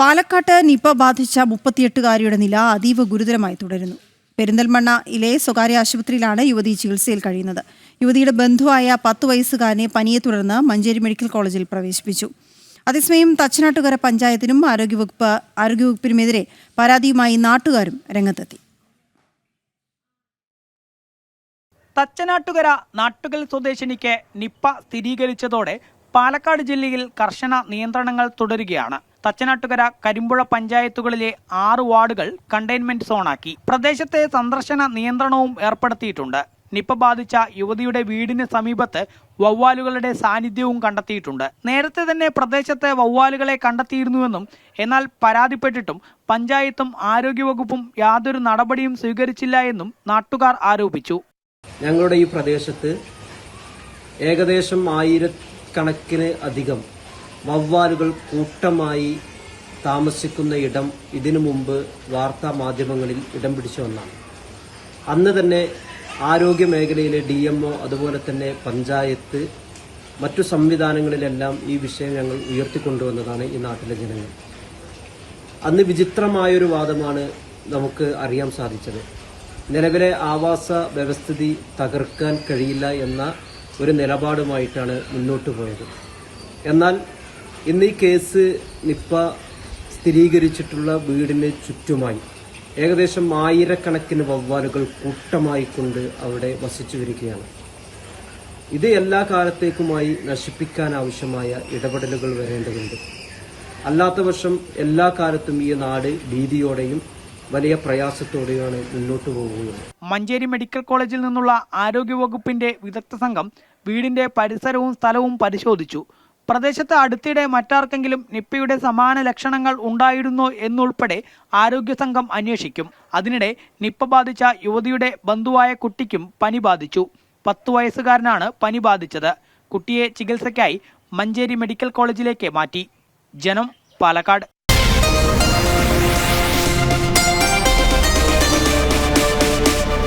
പാലക്കാട്ട് നിപ ബാധിച്ച മുപ്പത്തിയെട്ടുകാരിയുടെ നില അതീവ ഗുരുതരമായി തുടരുന്നു. പെരിന്തൽമണ്ണ ഇലെ സ്വകാര്യ ആശുപത്രിയിലാണ് യുവതി ചികിത്സയിൽ കഴിയുന്നത്. യുവതിയുടെ ബന്ധുവായ പത്ത് വയസ്സുകാരനെ പനിയെ തുടർന്ന് മഞ്ചേരി മെഡിക്കൽ കോളേജിൽ പ്രവേശിപ്പിച്ചു. അതേസമയം തച്ചനാട്ടുകര പഞ്ചായത്തിനും ആരോഗ്യവകുപ്പ് ആരോഗ്യവകുപ്പിനുമെതിരെ പരാതിയുമായി നാട്ടുകാരും രംഗത്തെത്തി. തച്ചനാട്ടുകര നാട്ടുകൽ സ്വദേശിനിക്ക് നിപ്പ സ്ഥിരീകരിച്ചതോടെ പാലക്കാട് ജില്ലയിൽ കർശന നിയന്ത്രണങ്ങൾ തുടരുകയാണ്. തച്ചനാട്ടുകര കരിമ്പുഴ പഞ്ചായത്തുകളിലെ ആറ് വാർഡുകൾ കണ്ടെയ്ൻമെന്റ് സോണാക്കി. പ്രദേശത്തെ സന്ദർശന നിയന്ത്രണവും ഏർപ്പെടുത്തിയിട്ടുണ്ട്. നിപ്പ ബാധിച്ച യുവതിയുടെ വീടിന് സമീപത്ത് വവ്വാലുകളുടെ സാന്നിധ്യവും കണ്ടെത്തിയിട്ടുണ്ട്. നേരത്തെ തന്നെ പ്രദേശത്തെ വവ്വാലുകളെ കണ്ടെത്തിയിരുന്നുവെന്നും എന്നാൽ പരാതിപ്പെട്ടിട്ടും പഞ്ചായത്തും ആരോഗ്യവകുപ്പും യാതൊരു നടപടിയും സ്വീകരിച്ചില്ല എന്നും നാട്ടുകാർ ആരോപിച്ചു. ഞങ്ങളുടെ ഈ പ്രദേശത്ത് ഏകദേശം ആയിരക്കണക്കിന് അധികം വവ്വാലുകൾ കൂട്ടമായി താമസിക്കുന്ന ഇടം ഇതിനു മുമ്പ് വാർത്താ മാധ്യമങ്ങളിൽ ഇടം പിടിച്ച ഒന്നാണ്. അന്ന് തന്നെ ആരോഗ്യ മേഖലയിലെ ഡി എം ഒ അതുപോലെ തന്നെ പഞ്ചായത്ത് മറ്റു സംവിധാനങ്ങളിലെല്ലാം ഈ വിഷയം ഞങ്ങൾ ഉയർത്തിക്കൊണ്ടുവന്നതാണ് ഈ നാട്ടിലെ ജനങ്ങൾ. അന്ന് വിചിത്രമായൊരു വാദമാണ് നമുക്ക് അറിയാൻ സാധിച്ചത്. നിലവിലെ ആവാസ വ്യവസ്ഥിതി തകർക്കാൻ കഴിയില്ല എന്ന ഒരു നിലപാടുമായിട്ടാണ് മുന്നോട്ട് പോയത്. എന്നാൽ ഇന്ന് ഈ കേസ് നിപ്പ സ്ഥിരീകരിച്ചിട്ടുള്ള വീടിന് ചുറ്റുമായി ഏകദേശം ആയിരക്കണക്കിന് വവ്വാലുകൾ കൂട്ടമായി കൊണ്ട് അവിടെ വസിച്ചു വരികയാണ്. ഇത് എല്ലാ കാലത്തേക്കുമായി നശിപ്പിക്കാൻ ആവശ്യമായ ഇടപെടലുകൾ വരേണ്ടതുണ്ട്. അല്ലാത്ത എല്ലാ കാലത്തും ഈ നാട് ഭീതിയോടെയും വലിയ പ്രയാസത്തോടെയാണ് മുന്നോട്ട് പോകുന്നത്. മഞ്ചേരി മെഡിക്കൽ കോളേജിൽ നിന്നുള്ള ആരോഗ്യവകുപ്പിന്റെ വിദഗ്ധ സംഘം വീടിന്റെ പരിസരവും സ്ഥലവും പരിശോധിച്ചു. പ്രദേശത്ത് അടുത്തിടെ മറ്റാർക്കെങ്കിലും നിപ്പയുടെ സമാന ലക്ഷണങ്ങൾ ഉണ്ടായിരുന്നോ എന്നുൾപ്പെടെ ആരോഗ്യ സംഘം അന്വേഷിക്കും. അതിനിടെ നിപ്പ ബാധിച്ച യുവതിയുടെ ബന്ധുവായ കുട്ടിക്കും പനി ബാധിച്ചു. പത്തു വയസ്സുകാരനാണ് പനി ബാധിച്ചത്. കുട്ടിയെ ചികിത്സയ്ക്കായി മഞ്ചേരി മെഡിക്കൽ കോളേജിലേക്ക് മാറ്റി. ജനം പാലക്കാട്.